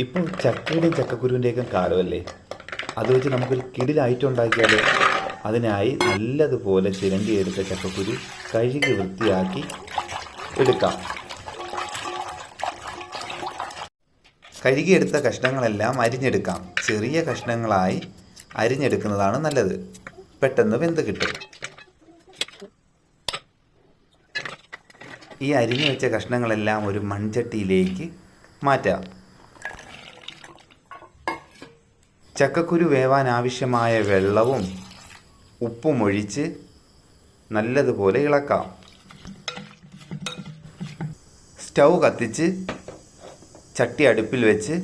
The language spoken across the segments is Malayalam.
ഇപ്പോൾ ചക്കയുടെയും ചക്കക്കുരുവിന്റെയൊക്കെ കാലമല്ലേ? അത് വെച്ച് നമുക്കൊരു കിടിലായിട്ട് ഉണ്ടാക്കിയാലോ അതിനായി നല്ലതുപോലെ ചിരണ്ടി എടുത്ത ചക്കക്കുരു കഴുകി വൃത്തിയാക്കി എടുക്കാം. കഴുകിയെടുത്ത കഷ്ണങ്ങളെല്ലാം അരിഞ്ഞെടുക്കാം. ചെറിയ കഷ്ണങ്ങളായി അരിഞ്ഞെടുക്കുന്നതാണ് നല്ലത്. പെട്ടെന്ന് വെന്ത് കിട്ടും. ഈ അരിഞ്ഞു വെച്ച കഷ്ണങ്ങളെല്ലാം ഒരു മൺചട്ടിയിലേക്ക് മാറ്റാം. ചക്കക്കുരു വേവാൻ ആവശ്യമായ വെള്ളവും ഉപ്പും ഒഴിച്ച് നല്ലതുപോലെ ഇളക്കാം. സ്റ്റൗ കത്തിച്ച് ചട്ടി അടുപ്പിൽ വെച്ച്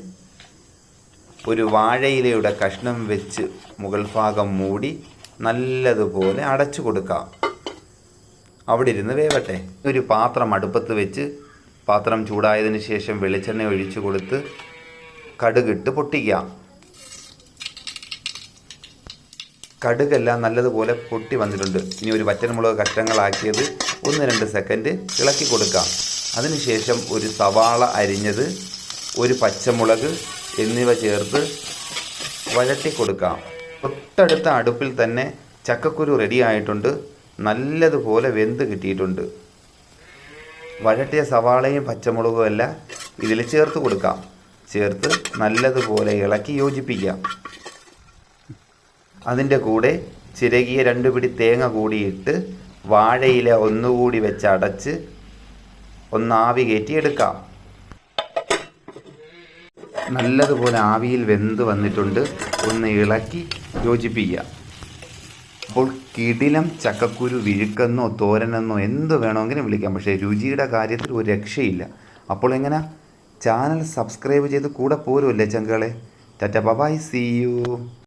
ഒരു വാഴയിലയുടെ കഷ്ണം വെച്ച് മുകൾ ഭാഗം മൂടി നല്ലതുപോലെ അടച്ചു കൊടുക്കാം. അവിടെ ഇരുന്ന് വേവട്ടെ. ഒരു പാത്രം അടുപ്പത്ത് വെച്ച് പാത്രം ചൂടായതിനു ശേഷം വെളിച്ചെണ്ണ ഒഴിച്ചു കൊടുത്ത് കടുകിട്ട് പൊട്ടിക്കാം. കടുകെല്ലാം നല്ലതുപോലെ പൊട്ടി വന്നിട്ടുണ്ട്. ഇനി ഒരു വറ്റൻമുളക് കഷ്ണങ്ങളാക്കിയത് ഒന്ന് രണ്ട് സെക്കൻഡ് ഇളക്കി കൊടുക്കാം. അതിനുശേഷം ഒരു സവാള അരിഞ്ഞത് ഒരു പച്ചമുളക് എന്നിവ ചേർത്ത് വഴട്ടി കൊടുക്കാം. തൊട്ടടുത്ത അടുപ്പിൽ തന്നെ ചക്കക്കുരു റെഡി ആയിട്ടുണ്ട്. നല്ലതുപോലെ വെന്ത് കിട്ടിയിട്ടുണ്ട്. വഴട്ടിയ സവാളയും പച്ചമുളകും എല്ലാം ഇതിൽ ചേർത്ത് കൊടുക്കാം. ചേർത്ത് നല്ലതുപോലെ ഇളക്കി യോജിപ്പിക്കാം. അതിന്റെ കൂടെ ചിരകിയ രണ്ട് പിടി തേങ്ങ കൂടിയിട്ട് വാഴയില ഒന്നുകൂടി വെച്ച് അടച്ച് ഒന്ന് ആവി കയറ്റി എടുക്കാം. നല്ലതുപോലെ ആവിയിൽ വെന്ത് വന്നിട്ടുണ്ട്. ഒന്ന് ഇളക്കി യോജിപ്പിക്കുക. അപ്പോൾ കിടിലം ചക്കക്കുരു വിഴുക്കെന്നോ തോരനെന്നോ എന്ത് വേണമെങ്കിലും വിളിക്കാം. പക്ഷേ രുചിയുടെ കാര്യത്തിൽ ഒരു രക്ഷയില്ല. അപ്പോൾ എങ്ങനെ? ചാനൽ സബ്സ്ക്രൈബ് ചെയ്ത് കൂടെ പോരുമല്ലേ ചങ്കളെ? Tata bye bye see you.